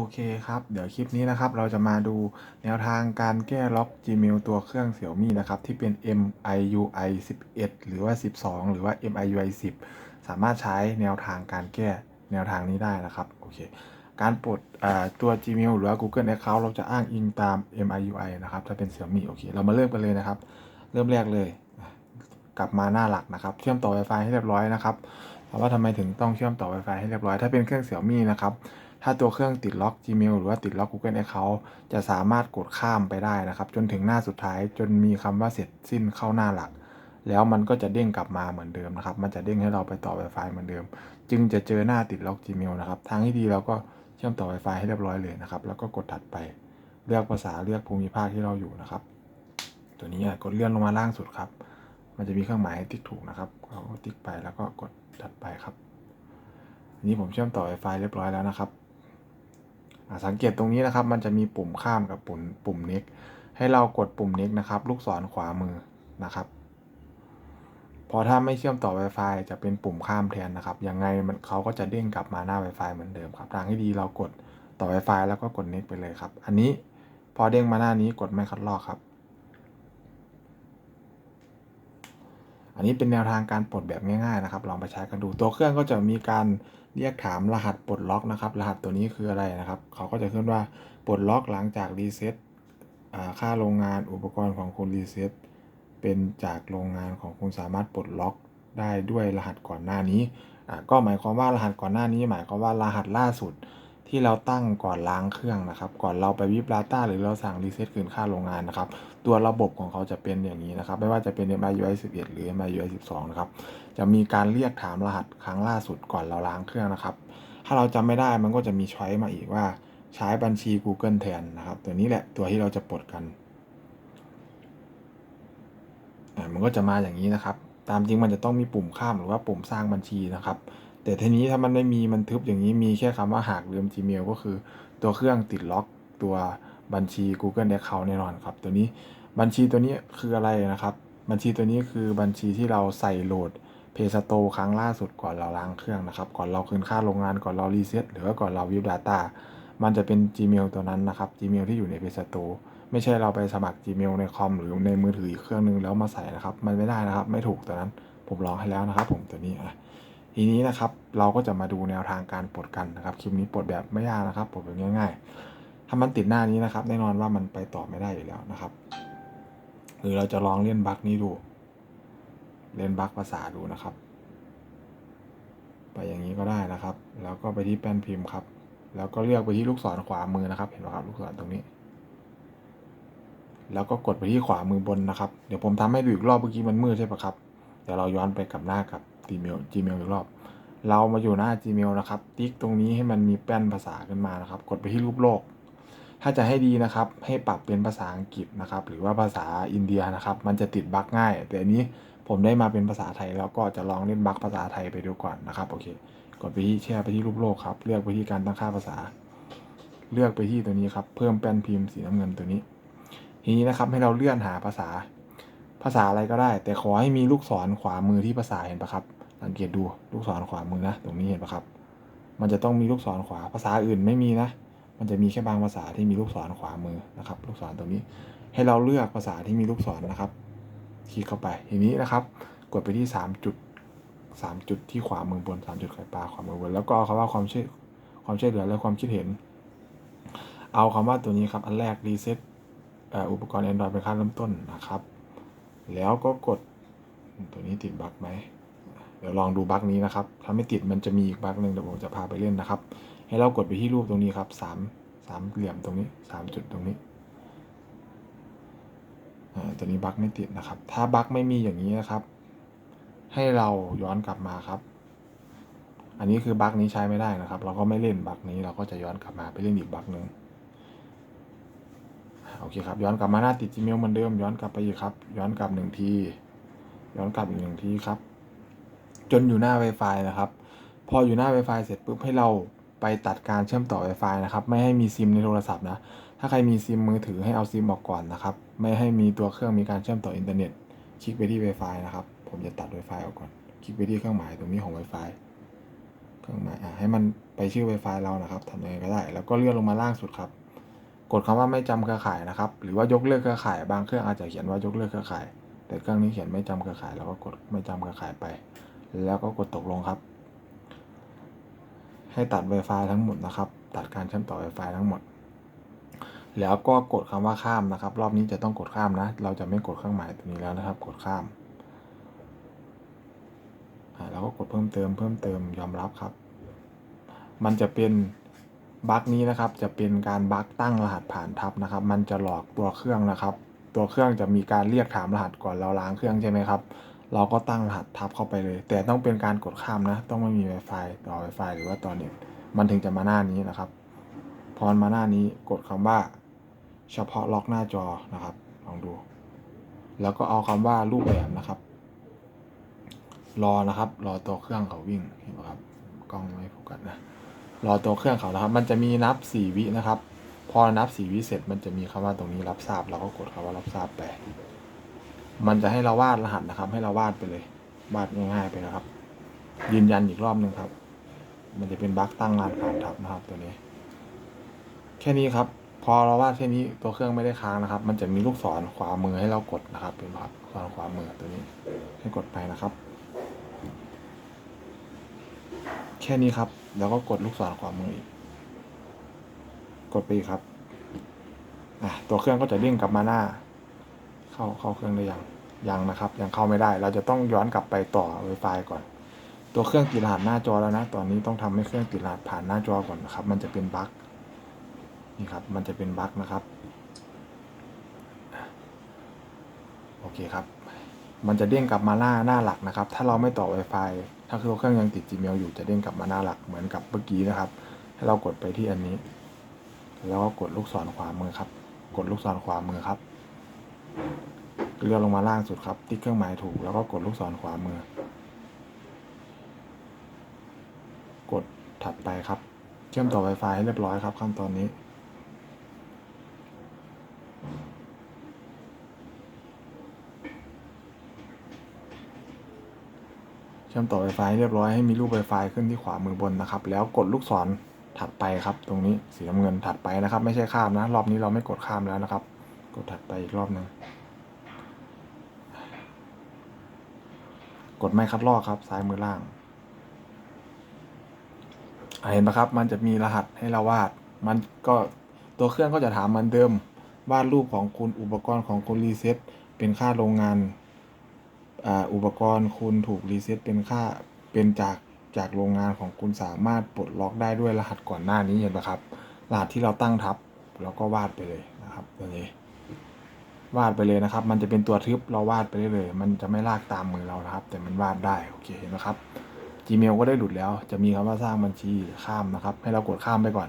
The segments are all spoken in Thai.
โอเคครับ เดี๋ยวคลิปนี้นะครับ เราจะมาดูแนวทางการแก้ล็อก Gmail ตัวเครื่อง Xiaomi นะครับ ที่เป็น MIUI 11 หรือว่า 12 หรือว่า MIUI 10 สามารถใช้แนวทางการแก้แนวทางนี้ได้นะครับ โอเค การปลดตัว Gmail หรือว่า Google Account เราจะอ้างอิงตาม MIUI นะครับ ถ้าเป็น Xiaomi โอเค เรามาเริ่มกันเลยนะครับ เริ่มแรกเลย กลับมาหน้าหลักนะครับ เชื่อมต่อ Wi-Fi ให้เรียบร้อยนะครับถามว่าทำไมถึงต้องเชื่อมต่อ Wi-Fi ให้เรียบร้อย ถ้าเป็นเครื่อง Xiaomi นะครับ ถ้าตัวเครื่องติดล็อก Gmail หรือว่าติดล็อก Google Account จะสามารถกดข้ามไปได้นะครับ จนถึงหน้าสุดท้ายจนมีคำว่าเสร็จสิ้นเข้าหน้าหลัก แล้วมันก็จะเด้งกลับมาเหมือนเดิมนะครับ มันจะเด้งให้เราไปต่อ Wi-Fi เหมือนเดิม จึงจะเจอหน้าติดล็อก Gmail นะครับ ทางที่ดีเราก็เชื่อมต่อ Wi-Fi ให้เรียบร้อยเลยนะครับ แล้วก็กดถัดไป เลือกภาษาเลือกภูมิภาคที่เราอยู่นะครับ ตัวนี้กดเลื่อนลงมาล่างสุดครับ มันจะมีเครื่องหมายติ๊กถูกนะครับเราก็ติ๊กไปแล้วก็กดถัดไปครับอันนี้ผมเชื่อมต่อ Wi-Fi เรียบร้อยแล้วนะครับ สังเกตตรงนี้นะครับ มันจะมีปุ่มข้ามกับปุ่มปุ่ม next ให้เรากดปุ่ม next นะครับ ลูกศรขวามือนะครับ พอถ้าไม่เชื่อมต่อ Wi-Fi จะเป็นปุ่มข้ามแทนนะครับ ยังไงมันเขาก็จะเด้งกลับมาหน้า Wi-Fi เหมือนเดิมครับ ทางที่ดีเรากดต่อ Wi-Fi แล้วก็กด next ไปเลยครับ อันนี้พอเด้งมาหน้านี้กดไม่คัดลอกครับ อันนี้เป็นแนวทางการปลดแบบง่ายๆนะครับ ลองไปใช้กันดู ตัวเครื่องก็จะมีการเรียกถามรหัสปลดล็อกนะครับ รหัสตัวนี้คืออะไรนะครับ เขาก็จะขึ้นว่าปลดล็อกหลังจากรีเซ็ตค่าโรงงานอุปกรณ์ของคุณรีเซ็ตเป็นจากโรงงานของคุณสามารถปลดล็อกได้ด้วยรหัสก่อนหน้านี้ ก็หมายความว่ารหัสก่อนหน้านี้ หมายความว่ารหัสล่าสุด ที่เราตั้งก่อนล้างเครื่องนะครับ ก่อนเราไปวิบ Data หรือเราสั่งรีเซ็ตคืนค่าโรงงานนะครับ ตัวระบบของเขาจะเป็นอย่างนี้นะครับ ไม่ว่าจะเป็น MIUI 11 หรือ MIUI 12 นะครับ จะมีการเรียกถามรหัสครั้งล่าสุดก่อนเราล้างเครื่องนะครับ ถ้าเราจำไม่ได้มันก็จะมีช้อยมาอีกว่าใช้บัญชี Google แทนนะครับ ตัวนี้แหละตัวที่เราจะปลดกันมันก็จะมาอย่างนี้นะครับ ตามจริงมันจะต้องมีปุ่มข้ามหรือว่าปุ่มสร้างบัญชีนะครับ แต่ทีนี้ถ้ามันไม่มีมันทึบอย่างนี้มีแค่คำว่าหากลืม Gmail ก็คือตัวเครื่องติดล็อกตัวบัญชี Google Account แน่นอนครับ ตัวนี้บัญชีตัวนี้คืออะไรนะครับ บัญชีตัวนี้คือบัญชีที่เราใส่โหลดเพย์สโตครั้งล่าสุดก่อนเราล้างเครื่องนะครับ ก่อนเราคืนค่าโรงงานก่อนเรารีเซ็ตหรือว่าก่อนเราวิว Data มันจะเป็น Gmail ตัวนั้นนะครับ Gmail ที่อยู่ในเพย์สโตไม่ใช่เราไปสมัคร Gmail ในคอมหรือในมือถืออีกเครื่องนึงแล้วมาใส่นะครับ มันไม่ได้นะครับ ไม่ถูกตัวนั้น ผมลองให้แล้วนะครับ ผมตัวนี้อะ ทีนี้นะครับเราก็จะมาดูแนวทางการปลดกันนะครับคลิปนี้ปลดแบบไม่ยากนะครับปลดแบบง่าย ๆ ถ้ามันติดหน้านี้นะครับ แน่นอนว่ามันไปต่อไม่ได้อยู่แล้วนะครับ หรือเราจะลองเล่นบั๊กนี้ดู เล่นบั๊กภาษาดูนะครับ ไปอย่างนี้ก็ได้นะครับ แล้วก็ไปที่แป้นพิมพ์ครับ แล้วก็เลือกไปที่ลูกศรขวามือนะครับ เห็นไหมครับลูกศรตรงนี้ แล้วก็กดไปที่ขวามือบนนะครับ เดี๋ยวผมทำให้ดูอีกรอบเมื่อกี้มันมืดใช่ปะครับเดี๋ยวเราย้อนไปกับหน้ากับ Gmail Gmail อีกรอบ เรามาอยู่หน้า Gmail นะครับ ติ๊กตรงนี้ให้มันมีแป้นภาษาขึ้นมานะครับ กดไปที่รูปโลก ถ้าจะให้ดีนะครับ ให้ปรับเป็นภาษาอังกฤษนะครับ หรือว่าภาษาอินเดียนะครับ มันจะติดบั๊กง่าย แต่อันนี้ผมได้มาเป็นภาษาไทย แล้วก็จะลองเล่นบั๊กภาษาไทยไปดูก่อนนะครับโอเค กดไปที่แช่ไปที่รูปโลกครับ เลือกไปที่การตั้งค่าภาษา เลือกไปที่ตัวนี้ครับ เพิ่มแป้นพิมพ์สีน้ำเงินตัวนี้ ทีนี้นะครับให้เราเลื่อนหาภาษาภาษาอะไรก็ได้ แต่ขอให้มีลูกศรขวามือที่ภาษาเห็นปะครับ สังเกตดูลูกศรขวามือนะ ตรงนี้เห็นปะครับ มันจะต้องมีลูกศรขวาภาษาอื่นไม่มีนะ มันจะมีแค่บางภาษาที่มีลูกศรขวามือนะครับ ลูกศรตรงนี้ให้เราเลือกภาษาที่มีลูกศรนะครับ คลิกเข้าไปทีนี้นะครับ กดไปที่สามจุดสามจุดที่ขวามือบนสามจุดไข่ปลาขวามือบน แล้วก็เอาคำว่าความช่วยความช่วยเหลือและความคิดเห็น เอาคำว่าตัวนี้ครับ อันแรกรีเซ็ตอุปกรณ์ Android เป็นขั้นเริ่มต้นนะครับ แล้วก็กดตัวนี้ติดบั๊กไหม เดี๋ยวลองดูบั๊กนี้นะครับถ้าไม่ติดมันจะมีอีกบั๊กหนึ่งเดี๋ยวผมจะพาไปเล่นนะครับ ให้เรากดไปที่รูปตรงนี้ครับสามสามเหลี่ยมตรงนี้สามจุดตรงนี้อ่าตัวนี้บั๊กไม่ติดนะครับ ถ้าบั๊กไม่มีอย่างนี้นะครับ ให้เราย้อนกลับมาครับ อันนี้คือบั๊กนี้ใช้ไม่ได้นะครับ เราก็ไม่เล่นบั๊กนี้เราก็จะย้อนกลับมาไปเล่นอีกบั๊กหนึ่งโอเคครับ ย้อนกลับมาหน้าติด Gmail เหมือนเดิม ย้อนกลับไปอีกครับ ย้อนกลับหนึ่งที ย้อนกลับอีกหนึ่งทีครับ จนอยู่หน้า Wi-Fi นะครับ พออยู่หน้า Wi-Fi เสร็จปุ๊บให้เราไปตัดการเชื่อมต่อ Wi-Fi นะครับ ไม่ให้มีซิมในโทรศัพท์นะ ถ้าใครมีซิมมือถือให้เอาซิมออกก่อนนะครับ ไม่ให้มีตัวเครื่องมีการเชื่อมต่ออินเทอร์เน็ต คลิกไปที่ Wi-Fi นะครับ ผมจะตัด Wi-Fi ออกก่อน คลิกไปที่เครื่องหมายตรงนี้ของ Wi-Fi เครื่องหมายอะให้มันไปชื่อ Wi-Fi เรานะครับทำยังไงก็ได้ แล้วก็เลื่อนลงมาล่างสุดครับ กดคำว่าไม่จำเครือข่ายนะครับ หรือว่ายกเลิกเครือข่าย บางเครื่องอาจจะเขียนว่ายกเลิกเครือข่าย แต่เครื่องนี้เขียนไม่จำเครือข่ายเราก็กดไม่จำเครือข่ายไป แล้วก็กดตกลงครับ ให้ตัด Wi-Fi ทั้งหมดนะครับ ตัดการเชื่อมต่อ Wi-Fi ทั้งหมด แล้วก็กดคำว่าข้ามนะครับ รอบนี้จะต้องกดข้ามนะ เราจะไม่กดเครื่องหมายตัวนี้แล้วนะครับ กดข้ามอ่าแล้วก็กดเพิ่มเติมเพิ่มเติมยอมรับครับ มันจะเป็นบั๊กนี้นะครับ จะเป็นการบั๊กตั้งรหัสผ่านทับนะครับ มันจะหลอกตัวเครื่องนะครับ ตัวเครื่องจะมีการเรียกถามรหัสก่อนเราล้างเครื่องใช่ไหมครับ เราก็ตั้งรหัสทับเข้าไปเลย แต่ต้องเป็นการกดข้ามนะ ต้องไม่มี Wi-Fi ต่อ Wi-Fi หรือว่าต่อเน็ตมันถึงจะมาหน้านี้นะครับ พอมาหน้านี้กดคำว่า เฉพาะล็อกหน้าจอนะครับ ลองดู แล้วก็เอาคำว่ารูปแบบนะครับ รอนะครับ รอตัวเครื่องเขาวิ่งเห็นไหมครับกล้องไม่โฟกัสนะรอตัวเครื่องเขานะครับ มันจะมีนับ 4 วินะครับ พอนับ 4 วิเสร็จ มันจะมีคำว่าตรงนี้รับทราบเราก็กดคำว่ารับทราบไป มันจะให้เราวาดรหัสนะครับ ให้เราวาดไปเลยวาดง่ายๆไปนะครับ ยืนยันอีกรอบหนึ่งครับ มันจะเป็นบั๊กตั้งรหัสผ่านทับนะครับตัวนี้ แค่นี้ครับ พอเราวาดแค่นี้ตัวเครื่องไม่ได้ค้างนะครับ มันจะมีลูกศรขวามือให้เรากดนะครับ เป็นบบศรขวามือตัวนี้ ให้กดไปนะครับ แค่นี้ครับ แล้วก็กดลูกศรขวามืออีกกดไปอีกครับอะตัวเครื่องก็จะเด้งกลับมาหน้า เข้าเข้าเครื่องได้ยังยังนะครับ ยังเข้าไม่ได้ เราจะต้องย้อนกลับไปต่อ Wi-Fi ก่อน ตัวเครื่องติดรหัสหน้าจอแล้วนะ ตอนนี้ต้องทำให้เครื่องติดรหัสผ่านหน้าจอก่อนนะครับ มันจะเป็นบั๊กนี่ครับ มันจะเป็นบั๊กนะครับ โอเคครับ มันจะเด้งกลับมาหน้าหน้าหลักนะครับ ถ้าเราไม่ต่อ Wi-Fi ถ้าเครื่องยังติด Gmail อยู่จะเด้งกลับมาหน้าหลักเหมือนกับเมื่อกี้นะครับ ให้เรากดไปที่อันนี้ แล้วก็กดลูกศรขวามือครับ กดลูกศรขวามือครับ เลื่อนลงมาล่างสุดครับติ๊กเครื่องหมายถูกแล้วก็กดลูกศรขวามือ กดถัดไปครับ เชื่อมต่อ Wi-Fi ให้เรียบร้อยครับขั้นตอนนี้ เชื่อมต่อ Wi-Fi ให้เรียบร้อยให้มีรูป Wi-Fi ขึ้นที่ขวามือบนนะครับ แล้วกดลูกศรถัดไปครับ ตรงนี้สีน้ำเงินถัดไปนะครับ ไม่ใช่ข้ามนะ รอบนี้เราไม่กดข้ามแล้วนะครับ กดถัดไปอีกรอบหนึ่ง กดไม่คัดลอกครับ ซ้ายมือล่างเห็นไหมครับ มันจะมีรหัสให้เราวาด มันก็ตัวเครื่องก็จะถามเหมือนเดิม วาดรูปของคุณอุปกรณ์ของคุณรีเซ็ตเป็นค่าโรงงานอ,าอุปกรณ์คุณถูกรีเซ็ตเป็นค่าเป็นจากจากโรงงานของคุณสามารถปลดล็อกได้ด้วยรหัสก่อนหน้านี้เห็นไหมครับ รหัสที่เราตั้งทับแล้วก็วาดไปเลยนะครับตัวนี้ วาดไปเลยนะครับ มันจะเป็นตัวทึบเราวาดไปได้เลย มันจะไม่ลากตามมือเรานะครับ แต่มันวาดได้โอเคเห็นไหมครับ Gmail ก็ได้หลุดแล้ว จะมีคำว่าสร้างบัญชีข้ามนะครับ ให้เรากดข้ามไปก่อน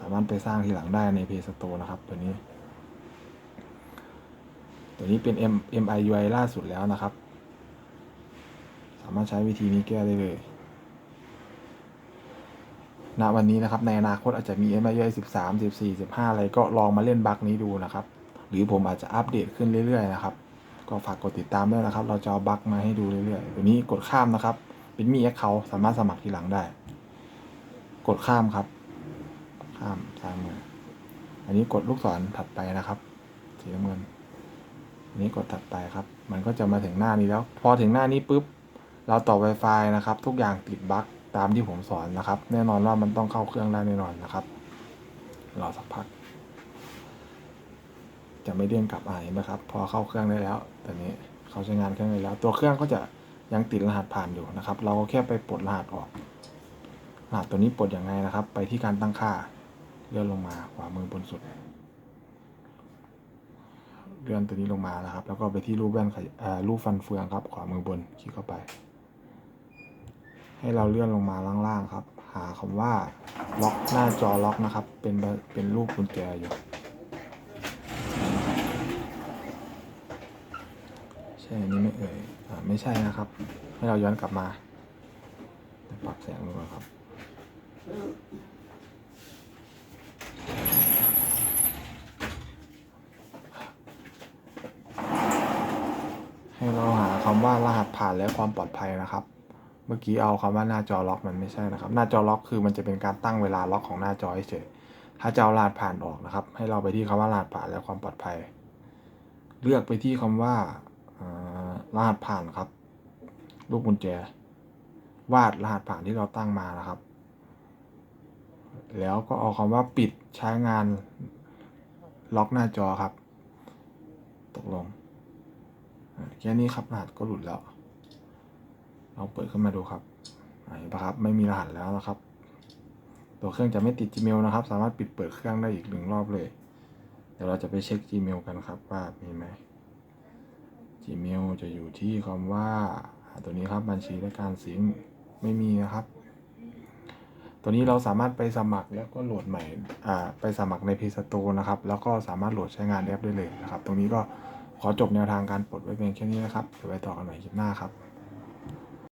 สามารถไปสร้างทีหลังได้ใน Play Store นะครับ ตัวนี้ ตัวนี้เป็น M MIUI ล่าสุดแล้วนะครับ สามารถใช้วิธีนี้แก้ได้เลยณวันนี้นะครับในอนาคตอาจจะมี MIUI 13 14 15 อะไรก็ลองมาเล่นบั๊กนี้ดูนะครับ หรือผมอาจจะอัปเดตขึ้นเรื่อยๆนะครับ ก็ฝากกดติดตามด้วยนะครับ เราจะเอาบั๊กมาให้ดูเรื่อยๆตัวนี้กดข้ามนะครับ เป็นมีแอคเคาสามารถสมัครทีหลังได้ กดข้ามครับ ข้ามซ้ายมืออันนี้กดลูกศรถัดไปนะครับ สีน้ำเงินอันนี้กดถัดไปครับ มันก็จะมาถึงหน้านี้แล้ว พอถึงหน้านี้ปุ๊บ เราต่อ Wi-Fi นะครับ ทุกอย่างติดบั๊กตามที่ผมสอนนะครับ แน่นอนว่ามันต้องเข้าเครื่องได้แน่นอนนะครับ รอสักพัก จะไม่เด้งกลับมาเห็นไหมครับ พอเข้าเครื่องได้แล้วตอนนี้เขาใช้งานเครื่องได้แล้ว ตัวเครื่องก็จะยังติดรหัสผ่านอยู่นะครับ เราก็แค่ไปปลดรหัสออกรหัสตัวนี้ปลดอยังไงนะครับ ไปที่การตั้งค่าเลื่อนลงมาขวามือบนสุดเลื่อนตัวนี้ลงมานะครับ แล้วก็ไปที่รูปแว่นขยอ่ารูปฟันเฟืองครับ ขวามือบนคลิกเข้าไป ให้เราเลื่อนลงมาล่างๆครับ หาคำว่าล็อกหน้าจอล็อกนะครับ เป็นเป็นรูปกุญแจอยู่ ใช่อันนี้ไม่เอ่ยอ่าไม่ใช่นะครับ ให้เราย้อนกลับมาปรับแสงดูก่อนครับให้เราหาคำว่ารหัสผ่านและความปลอดภัยนะครับ เมื่อกี้เอาคำว่าหน้าจอล็อกมันไม่ใช่นะครับ หน้าจอล็อกคือมันจะเป็นการตั้งเวลาล็อกของหน้าจอเฉยถ้าจะเอารหัสผ่านออกนะครับ ให้เราไปที่คำว่ารหัสผ่านและความปลอดภัย เลือกไปที่คำว่า รหัสผ่านครับ ลูกกุญแจ วาดรหัสผ่านที่เราตั้งมานะครับ แล้วก็เอาคำว่าปิดใช้งานล็อกหน้าจอครับ ตกลงแค่นี้ครับรหัสก็หลุดแล้วลองเปิดขึ้นมาดูครับอ่าเห็นปะครับ ไม่มีรหัสแล้วนะครับ ตัวเครื่องจะไม่ติด Gmail นะครับ สามารถปิดเปิดเครื่องได้อีกหนึ่งรอบเลย เดี๋ยวเราจะไปเช็ค Gmail กันครับว่ามีไหม Gmail จะอยู่ที่คำว่าตัวนี้ครับบัญชีและการสิงไม่มีนะครับ ตัวนี้เราสามารถไปสมัครแล้วก็โหลดใหม่ไปสมัครใน Play Store นะครับ แล้วก็สามารถโหลดใช้งานแอปได้เลยนะครับ ตรงนี้ก็ขอจบแนวทางการปลดไว้เพียงแค่นี้นะครับเดี๋ยวไปต่อกันใหม่คลิปหน้าครับ